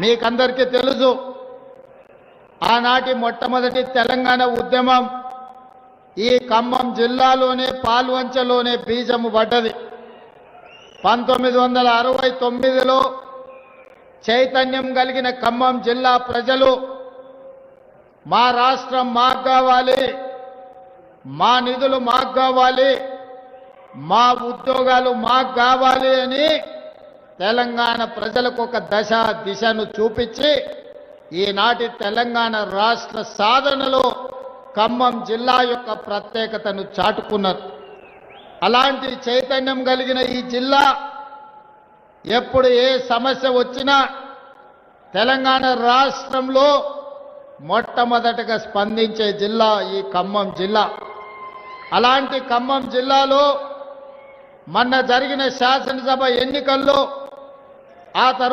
మీకందరికీ తెలుసు ఆనాటి మొట్టమొదటి తెలంగాణ ఉద్యమం ఈ ఖమ్మం జిల్లాలోనే పాల్వంచలోనే బీజము పడ్డది. పంతొమ్మిది వందల అరవై తొమ్మిదిలో చైతన్యం కలిగిన ఖమ్మం జిల్లా ప్రజలు మా రాష్ట్రం మాకు కావాలి మా నిధులు మాకు కావాలి మా ఉద్యోగాలు మాకు కావాలి అని తెలంగాణ ప్రజలకు ఒక దశ దిశను చూపించి ఈనాటి తెలంగాణ రాష్ట్ర సాధనలో ఖమ్మం జిల్లా యొక్క ప్రత్యేకతను చాటుకున్నారు. అలాంటి చైతన్యం కలిగిన ఈ జిల్లా ఎప్పుడు ఏ సమస్య వచ్చినా తెలంగాణ రాష్ట్రంలో మొట్టమొదటగా స్పందించే జిల్లా ఈ ఖమ్మం జిల్లా. అలాంటి ఖమ్మం జిల్లాలో మొన్న జరిగిన శాసనసభ ఎన్నికల్లో ಆ ತರ